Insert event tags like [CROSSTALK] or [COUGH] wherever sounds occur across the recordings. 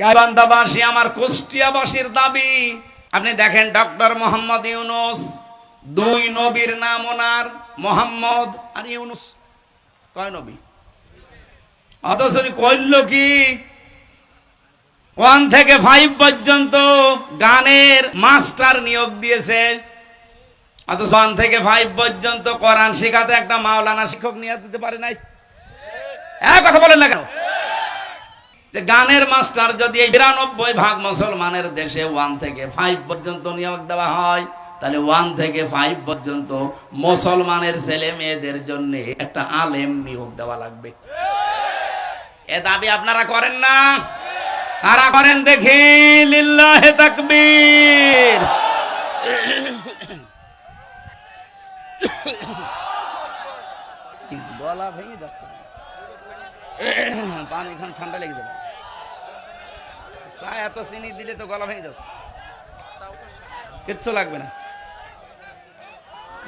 গাইবান্ধাবাসী, আমার কুষ্টিয়াবাসীর দাবি। আপনি দেখেন ডক্টর মোহাম্মদ ইউনুস, দুই নবীর নাম ওনার, মোহাম্মদ আর ইউনুস। কয় নবী? অথচ কইল কি? ওয়ান থেকে ফাইভ পর্যন্ত গানের মাস্টার নিয়োগ দিয়েছে। অথচ ওয়ান থেকে ফাইভ পর্যন্ত কোরআন শেখাতে একটা মাওলানা শিক্ষক নিয়ে দিতে পারে নাই। এক কথা বলেন না কেন? গানের মাস্টার যদি এই বিরানব্বই ভাগ মুসলমানের দেশে ওয়ান থেকে ফাইভ পর্যন্ত নিয়োগ দেওয়া হয়, তাহলে ওয়ান থেকে ফাইভ পর্যন্ত মুসলমানের ছেলে মেয়েদের জন্য একটা আলেম নিয়োগ দেওয়া লাগবে। এ দাবি আপনারা করেন না? কারা করেন দেখি? লিল্লাহে তাকবীর। [COUGHS] ভেঙে যাচ্ছে। [COUGHS] পানি খান ঠান্ডা লেগে যাবে। চা এত চিনি দিলে তো গলা ভেঙে যাচ্ছে। কিচ্ছু লাগবে না।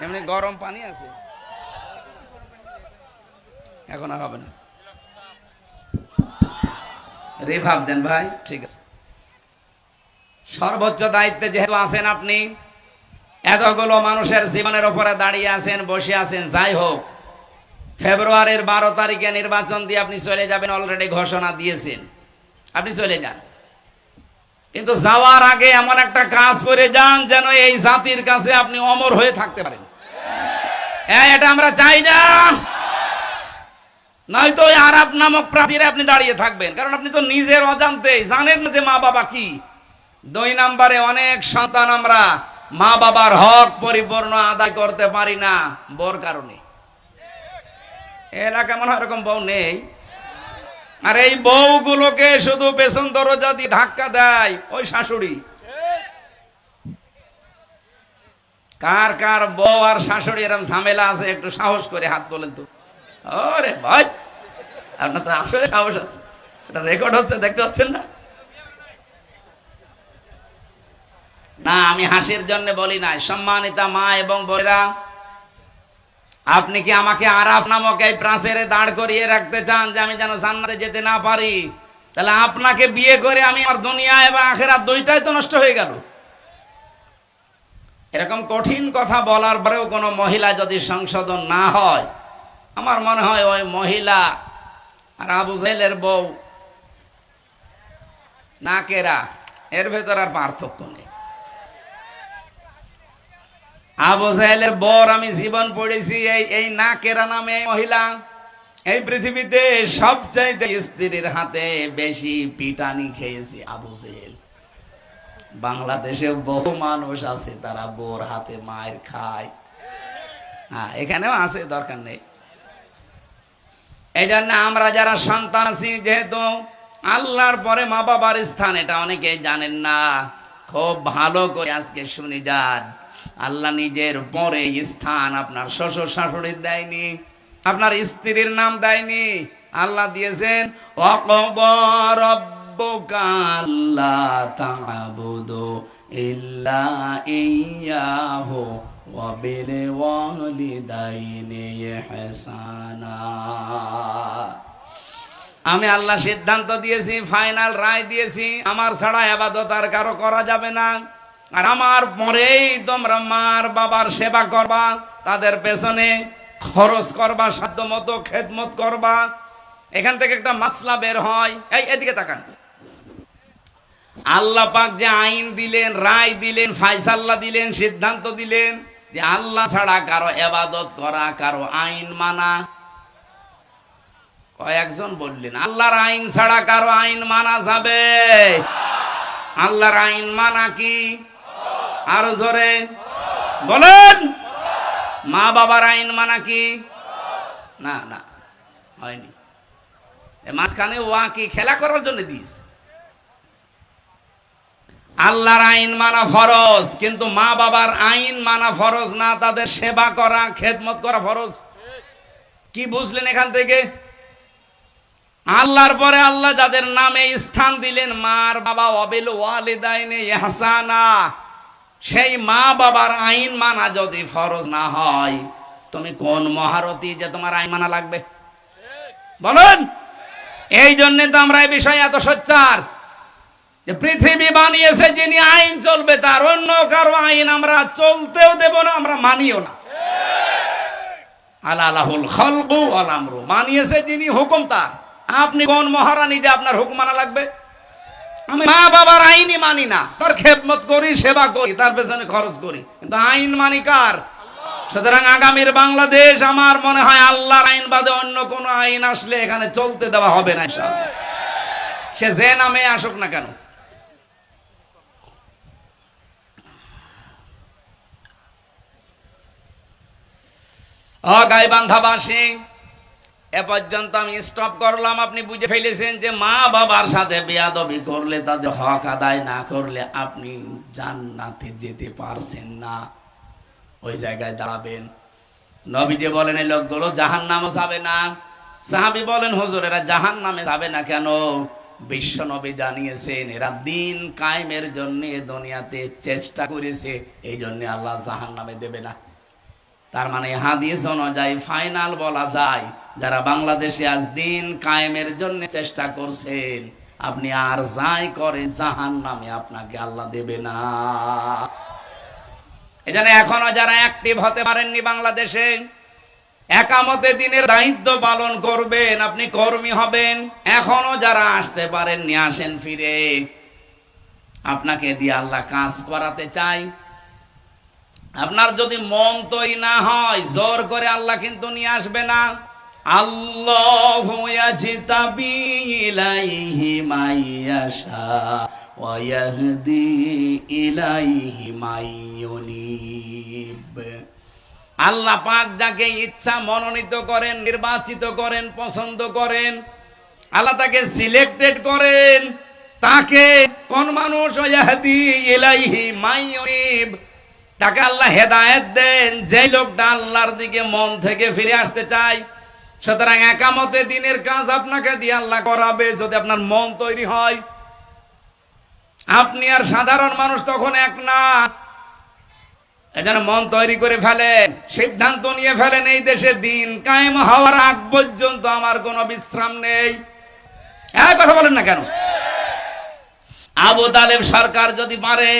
এমনি গরম পানি আছে। এখন আর হবে না। দেন ভাই, ঠিক আছে। সর্বোচ্চ দায়িত্বে যেহেতু আছেন আপনি, এতগুলো মানুষের জীবনের উপরে দাঁড়িয়ে আছেন, বসে আছেন, যাই হোক। ফেব্রুয়ারির বারো তারিখে নির্বাচন দিয়ে আপনি চলে যাবেন অলরেডি ঘোষণা দিয়েছেন। আপনি চলে যান। কিন্তু যাওয়ার আগে এমন একটা কাজ করে যান যেন এই জাতির কাছে আপনি অমর হয়ে থাকতে পারেন। হ্যাঁ এটা আমরা চাই না। নয়তো ওই আরব নামক প্রাচীরে আপনি দাঁড়িয়ে থাকবেন। কারণ আপনি তো নিজের অজান্তে জানেন যে মা বাবা কি। দুই নাম্বারে অনেক সন্তান আমরা মা বাবার হক পরিপূর্ণ আদায় করতে পারি না, বর কারণে। এলাকা মনে হয় এরকম বউ নেই। আর এই বউগুলোকে শুধু পেছন দরজা দিয়ে ধাক্কা দেয়, ওই শাশুড়ি। কার কার বউ আর শাশুড়ি এরকম ঝামেলা আছে, একটু সাহস করে হাত তোলেন তো। ওরে ভাই, আপনার তো আসলে সাহস আছে। এটা রেকর্ড হচ্ছে, দেখতে পাচ্ছেন না? না, আমি হাসির জন্য বলি নাই। সম্মানিতা মা এবং বোনেরা আপনি কি আমাকে আরাফ নামক এই প্রাচেরে দাঁড় করিয়ে রাখতে চান যে আমি যেন জান্নাতে যেতে না পারি? তাহলে আপনাকে বিয়ে করে আমি আমার দুনিয়া এবং আখেরাত দুইটাই তো নষ্ট হয়ে গেল। এরকম কঠিন কথা বলার পরেও কোনো মহিলা যদি সংশোধন না হয়, আমার মনে হয় ওই মহিলা আর আবু জেলের বউ নাকেরা এর ভেতর আর পার্থক্য নেই। আবু জাহেলের বর আমি জীবন পড়েছি এই এই নাকেরা নামে মহিলা। এই পৃথিবীতে সবচাইতে স্ত্রীর হাতে বেশি পিটানি খেয়েছি আবু জেহেল। বাংলাদেশে বহু মানুষ আছে, তারা বোর হাতে মায়ের খায়। হ্যাঁ এখানেও আছে, দরকার নেই। এই জন্য আমরা যারা সন্তান আছি, যেহেতু আল্লাহর পরে মা বাবার স্থান, এটা অনেকে জানেন না। খুব ভালো করে আজকে শুনি, যান। আল্লাহ নিজের পরে স্থান আপনার শ্বশুর শাশুড়ির দেয়নি, আপনার স্ত্রীর নাম দেয়নি। আল্লাহ দিয়েছেন, অকবর আমি আল্লাহ সিদ্ধান্ত দিয়েছি, ফাইনাল রায় দিয়েছি। আমার ছাড়া আবাদত আর কারও করা যাবে না। আর আমার পরেই তোমরা মার বাবার সেবা করবা, তাদের পেছনে খরচ করবা, সাধ্য মতো খেদমত করবা। এখান থেকে একটা মাসলা বের হয়। এই, এদিকে তাকান। আল্লাহ পাক যে আইন দিলেন, রায় দিলেন ফাইসাল্লা দিলেন, সিদ্ধান্ত দিলেন যে আল্লাহ ছাড়া কারও এবাদত করা, কারও আইন মানা। কয়েকজন বললেন, আল্লাহর আইন ছাড়া কারও আইন মানা যাবে। আল্লাহর আইন মানা কি? আরও জোরে। বলেন। মা বাবার আইন মানা কি? না না, হয়নি। মাঝখানে ওয়া কি খেলা করার জন্য দিস আল্লাহর আইন মানা ফরজ, কিন্তু মা বাবার আইন মানা ফরজ না, তাদের সেবা করা, খেদমত করা ফরজ। কি বুঝলেন এখান থেকে? আল্লাহর পরে আল্লাহ যাদের নামে স্থান দিলেন, মার বাবা অবিল ওয়ালিদাইনে ইহসানা সেই মা বাবার আইন মানা যদি ফরজ না হয়, তুমি কোন মহারতী যে তোমার আইন মানা লাগবে? বলুন! এই জন্য তো আমরা এই বিষয়ে এত সোচ্চার যে পৃথিবী বানিয়েছে যিনি আইন চলবে, তার অন্য কারও আইন আমরা চলতেও দেব না, আমরা মানিও না। আলাহুল খলকু আলামরু মানিয়েছে যিনি হুকুম তার। আপনি কোন মহারানী যে আপনার হুকুম মানা লাগবে? মা বাবার আইনই মানি না। তার খেদমত করি, সেবা করি, তার পেছনে খরচ করি। কিন্তু আইন মানি কার? সুতরাং আগামীর বাংলাদেশ আমার মনে হয় আল্লাহর আইন বাদে অন্য কোন আইন আসলে এখানে চলতে দেওয়া হবে না। সে যে নামে আসুক না কেন। ও গাইবান্ধাবাসী এ পর্যন্ত আমি স্টপ করলাম। আপনি বুঝে ফেলেছেন যে মা বাবার সাথে বেয়াদবি করলে তাদের হক আদায় না করলে আপনি জান্নাতে যেতে পারছেন না। ওই জায়গায় দাঁড়াবেন। নবীজি বলেন এই লোকগুলো জাহান নামও যাবে না। সাহাবি বলেন, হুজুর, এরা জাহান নামে যাবে না কেন? বিশ্ব নবী জানিয়েছেন, এরা দিন কায়েমের জন্য দুনিয়াতে চেষ্টা করেছে, এই জন্য আল্লাহ জাহান নামে দেবে না। তার মানে হাদিস অনুযায়ী, ফাইনাল বলা যায় যারা বাংলাদেশে আজ দিন কায়েমের জন্য চেষ্টা করছেন, আপনি আর যাই করেন জাহান নামে আপনাকে আল্লাহ দেবে না। এজন্য এখনও যারা অ্যাক্টিভ হতে পারেননি বাংলাদেশে, একামতে দিনের দায়িত্ব পালন করবেন, আপনি কর্মী হবেন। এখনও যারা আসতে পারেননি, আসেন ফিরে। আপনাকে দিয়ে আল্লাহ কাজ করাতে চাই। আপনার যদি মন তৈরি না হয়, জোর করে আল্লাহ কিন্তু নিয়ে আসবে না। আল্লাহ ইয়াজতাবি ইলাইহি মাইয়াশা ওয়া ইলাইহি মাইয়ুনিব আল্লাহ পাক যাকে ইচ্ছা মনোনীত করেন, নির্বাচিত করেন, পছন্দ করেন, আল্লাহ তাকে সিলেক্টেড করেন, তাকে কোন মানুষ ওয়াহদি ইলাইহি মাইয়ুনিব তাকে আল্লাহ হেদায়েত দেন। যে লোকটা আল্লাহর দিকে মন থেকে ফিরে আসতে চায় সুতরাং একামতে দিনের কাজ আপনাকে দিয়ে আল্লাহ করাবে, যদি আপনার মন তৈরি হয়। আপনি আর সাধারণ মানুষ তখন এক না। এজন্য মন তৈরি করে ফেলেন, সিদ্ধান্ত নিয়ে ফেলেন, এই দেশে দিন কায়েম হওয়ার আগ পর্যন্ত আমার কোনো বিশ্রাম নেই। কথা বলেন না কেন? আবু তালেব সরকার যদি পারে,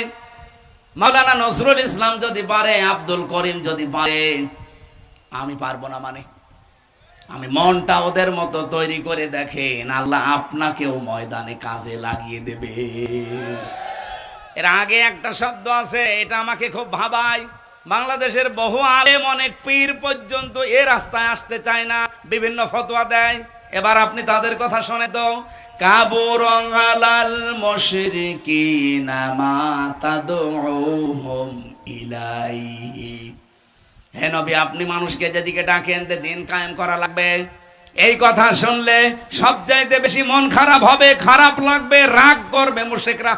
মাওলানা নজরুল ইসলাম যদি পারে, আব্দুল করিম যদি পারে, আমি পারব না মানে। আমি মনটা ওদের মতো তৈরি করে দেখেন, আল্লাহ আপনাকেও ময়দানে কাজে লাগিয়ে দেবে। এর আগে একটা শব্দ আছে, এটা আমাকে খুব ভাবায়। বাংলাদেশের বহু আলেম অনেক পীর পর্যন্ত এ রাস্তায় আসতে চায় না, বিভিন্ন ফতোয়া দেয়। এবার আপনি তাদের কথা শুনে তো কাবুরং আলাল মুশরিকিনা মা তাদউহুম ইলাইহি হে আপনি মানুষকে যেদিকে ডাকেন দিন কায়েম করা লাগবে। এই কথা শুনলে সবচাইতে বেশি মন খারাপ হবে, খারাপ লাগবে, রাগ করবে মুশরিকরা।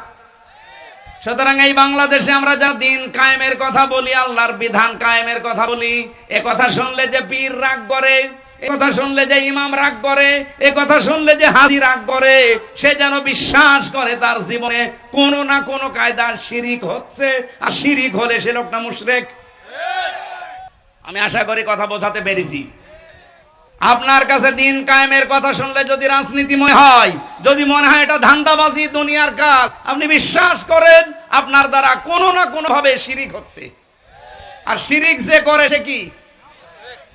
সুতরাং এই বাংলাদেশে আমরা যা দিন কায়েমের কথা বলি, আল্লাহর বিধান কায়েমের কথা বলি, এ কথা শুনলে যে পীর রাগ করে, এ কথা শুনলে যে ইমাম রাগ করে, এ কথা শুনলে যে হাজি রাগ করে, সে যেন বিশ্বাস করে তার জীবনে কোনো না কোনো কায়দার শিরিক হচ্ছে, আর শিরিক হলে সে লোকটা মুশরেক। আমি আশা করি কথা বোঝাতে পেরেছি। আপনার কাছে দিন কায়েমের কথা শুনলে যদি রাজনীতিময় হয়, যদি মনে হয় এটা ধান্দাবাজি, দুনিয়ার কাজ, আপনি বিশ্বাস করেন, আপনার দ্বারা কোনো না কোনো ভাবে শিরিক হচ্ছে। আর শিরিক যে করে সে কি?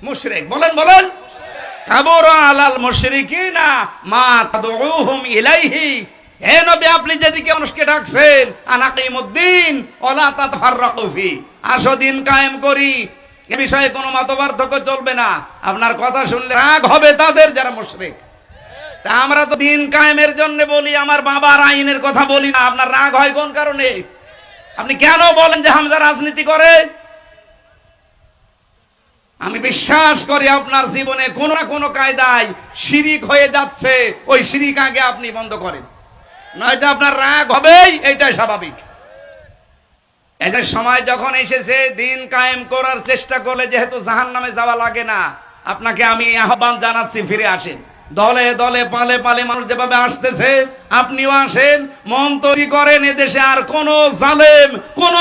মুশরিক। বলেন বলেন। কাবর আলাল মুশরিকিনা মা তাদউহুম ইলাইহি। হে নবী, আপনি যেদিকে মানুষকে ডাকছেন, আনাকিমুদ্দিন ওয়ালা তাতাফাররাকু ফি। আসো, দিন কায়েম করি। এ বিষয়ে কোনো মতপার্থক্য চলবে না। আপনার কথা শুনলে রাগ হবে তাদের যারা মুশরিক। তা আমরা তো দিন কায়েমের জন্য বলি, আমার বাবার আইনের কথা বলি না। আপনার রাগ হয় কোন কারণে? আপনি কেন বলেন যে হামজা রাজনীতি করে? আমি বিশ্বাস করি আপনার জীবনে কোন না কোনো কায়দায় শিরিক হয়ে যাচ্ছে। ওই শিরিক আগে আপনি বন্ধ করেন। নয়তো আপনার রাগ হবেই, এইটাই স্বাভাবিক। এদের সময় যখন এসেছে, দিন কায়েম করার চেষ্টা করলে যেহেতু জাহান নামে যাওয়া লাগে না, আপনাকে আমি আহ্বান জানাচ্ছি, ফিরে আসেন। দলে দলে, পালে পালে মানুষ যেভাবে আসতেছে, আপনিও আসেন, মন তৈরি করেন, এদেশে আর কোন জালেম, কোন